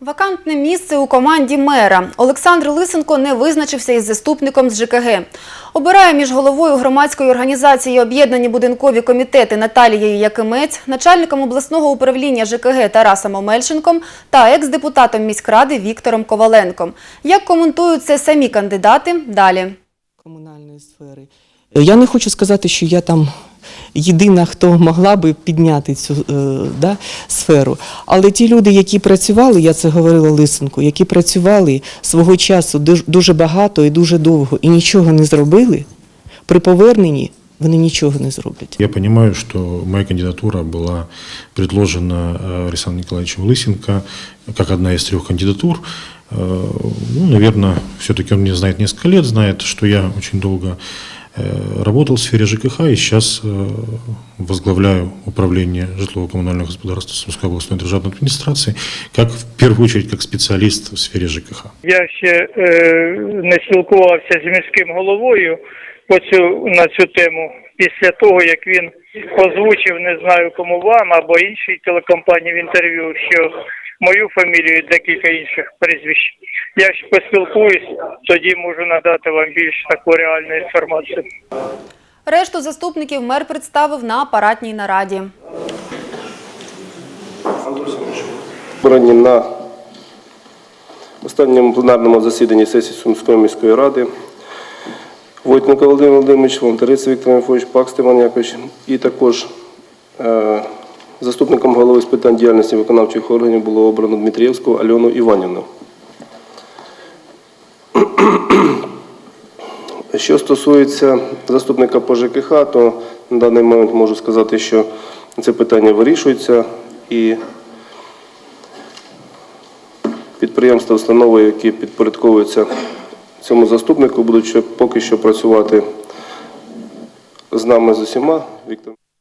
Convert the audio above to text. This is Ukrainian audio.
Вакантне місце у команді мера. Олександр Лисенко не визначився із заступником з ЖКГ. Обирає між головою громадської організації «Об'єднані будинкові комітети» Наталією Якимець, начальником обласного управління ЖКГ Тарасом Омельченком та екс-депутатом міськради Віктором Коваленком. Як коментують це самі кандидати, далі. комунальної сфери. Я не хочу сказати, що я там єдина, хто могла би підняти цю е, да, сферу. Але ті люди, які працювали, я це говорила Лисенку, які працювали свого часу дуж- дуже багато і дуже довго і нічого не зробили, при поверненні вони нічого не зроблять. Я понимаю, что моя кандидатура была предложена э, Александром Николаевичем Лысенко как одна из трех кандидатур. Э, Ну, наверное, все-таки он меня знает несколько лет, знает, что я очень долго э, работал в сфере ЖКХ и сейчас э, возглавляю управление житлово-коммунального господарства Сумской областной державной администрации, как в первую очередь как специалист в сфере ЖКХ. Я ще е, не спілкувався з міським головою по цю на цю тему після того, як він озвучив, не знаю кому вам або іншій телекомпанії в інтерв'ю, що мою фамілію і декілька інших прізвищ. Я ж поспілкуюсь, тоді можу надати вам більш таку реальну інформацію. Решту заступників мер представив на апаратній нараді. Обрані на останньому пленарному засіданні сесії Сумської міської ради Войтенко Володимир Володимирович, Волонтериця Віктор Янфович, Пак Степан Якович і також е, заступником голови з питань діяльності виконавчих органів було обрано Дмитрієвську Альону Іванівну. Що стосується заступника по ЖКХ, то на даний момент можу сказати, що це питання вирішується і підприємства, установи, які підпорядковуються цьому заступнику, будуть поки що працювати з нами з усіма. Віктор.